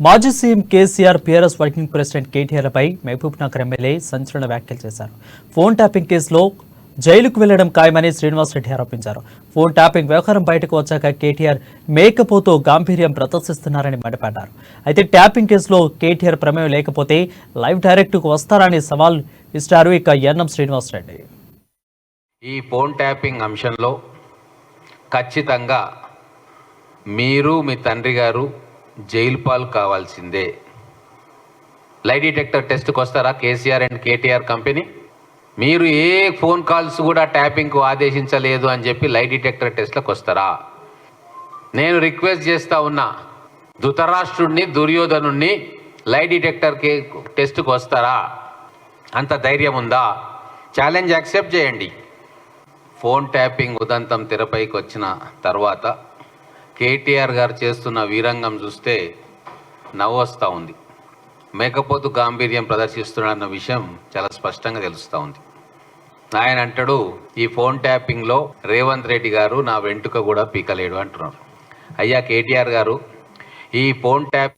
మాజీ CM KCR PRS working president కేటీఆర్పై Mahabubnagar MLA సంచలన వ్యాఖ్యలు చేశారు. ఫోన్ ట్యాపింగ్ కేసులో జైలుకు వెళ్ళడం ఖాయమని శ్రీనివాసరెడ్డి ఆరోపించారు. ఫోన్ ట్యాపింగ్ వ్యవహారం బయటకు వచ్చాక కేటీఆర్ మేకపోతో గాంభీర్యం ప్రదర్శిస్తున్నారని మండిపడ్డారు. అయితే ట్యాపింగ్ కేసులో కేటీఆర్ ప్రమేయం లేకపోతే లైవ్ డైరెక్ట్కు వస్తారని సవాల్ ఇస్తారు ఇక ఎన్ఎం శ్రీనివాసరెడ్డి ఈ ఫోన్ ట్యాపింగ్ అంశంలో ఖచ్చితంగా మీరు మీ తండ్రి గారు జైలు పాలు కావాల్సిందే. లై డిటెక్టర్ టెస్ట్కి వస్తారా? KCR and KTR company? మీరు ఏ ఫోన్ కాల్స్ కూడా ట్యాపింగ్కు ఆదేశించలేదు అని చెప్పి లై డిటెక్టర్ టెస్ట్లకు వస్తారా? నేను రిక్వెస్ట్ చేస్తా ఉన్నా ధృతరాష్ట్రుడిని దుర్యోధనుణ్ణి లై డిటెక్టర్కి టెస్ట్కి వస్తారా? అంత ధైర్యం ఉందా? ఛాలెంజ్ యాక్సెప్ట్ చేయండి. ఫోన్ ట్యాపింగ్ ఉదంతం తెరపైకి వచ్చిన తర్వాత కేటీఆర్ గారు చేస్తున్న వీరంగం చూస్తే నవ్వు వస్తూ ఉంది. మేకపోతు గాంభీర్యం ప్రదర్శిస్తున్నాడన్న విషయం చాలా స్పష్టంగా తెలుస్తూ ఉంది. ఆయన అంటాడు ఈ ఫోన్ ట్యాపింగ్లో రేవంత్ రెడ్డి గారు నా వెంటుక కూడా పీకలేడు అంటున్నారు. అయ్యా కేటీఆర్ గారు ఈ ఫోన్ ట్యాప్